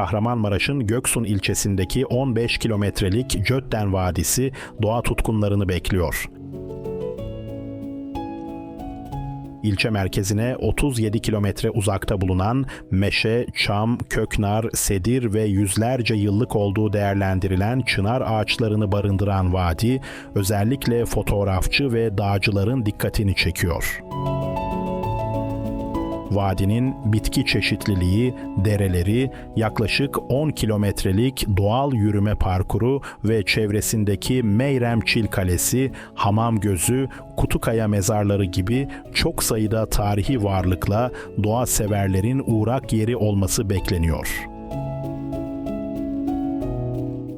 Kahramanmaraş'ın Göksun ilçesindeki 15 kilometrelik Götten Vadisi doğa tutkunlarını bekliyor. İlçe merkezine 37 kilometre uzakta bulunan meşe, çam, köknar, sedir ve yüzlerce yıllık olduğu değerlendirilen çınar ağaçlarını barındıran vadi, özellikle fotoğrafçı ve dağcıların dikkatini çekiyor. Vadinin bitki çeşitliliği, dereleri, yaklaşık 10 kilometrelik doğal yürüme parkuru ve çevresindeki Meyrem Çil Kalesi, Hamam Gözü, Kutukaya mezarları gibi çok sayıda tarihi varlıkla doğa severlerin uğrak yeri olması bekleniyor.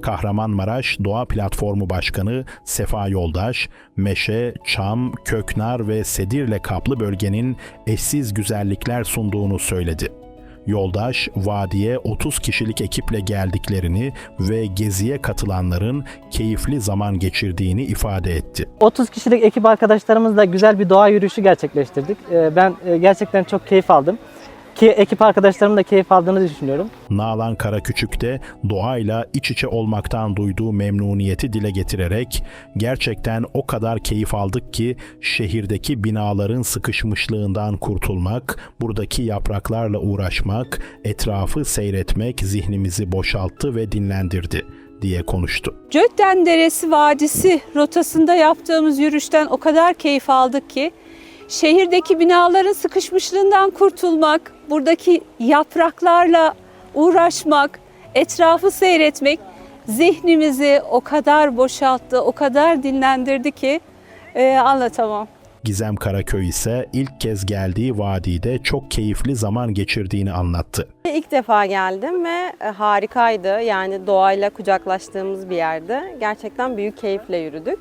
Kahramanmaraş Doğa Platformu Başkanı Sefa Yoldaş, meşe, çam, köknar ve sedirle kaplı bölgenin eşsiz güzellikler sunduğunu söyledi. Yoldaş, vadiye 30 kişilik ekiple geldiklerini ve geziye katılanların keyifli zaman geçirdiğini ifade etti. 30 kişilik ekip arkadaşlarımızla güzel bir doğa yürüyüşü gerçekleştirdik. Ee, Ben e, gerçekten çok keyif aldım. Ki ekip arkadaşlarımın da keyif aldığını düşünüyorum. Nalan Karaküçük de doğayla iç içe olmaktan duyduğu memnuniyeti dile getirerek gerçekten o kadar keyif aldık ki şehirdeki binaların sıkışmışlığından kurtulmak, buradaki yapraklarla uğraşmak, etrafı seyretmek zihnimizi boşalttı ve dinlendirdi diye konuştu. Götten Deresi Vadisi rotasında yaptığımız yürüyüşten o kadar keyif aldık ki şehirdeki binaların sıkışmışlığından kurtulmak, buradaki yapraklarla uğraşmak, etrafı seyretmek zihnimizi o kadar boşalttı, o kadar dinlendirdi ki e, anlatamam. Gizem Karaköy ise ilk kez geldiği vadide çok keyifli zaman geçirdiğini anlattı. İlk defa geldim ve e, harikaydı. Yani doğayla kucaklaştığımız bir yerde. Gerçekten büyük keyifle yürüdük.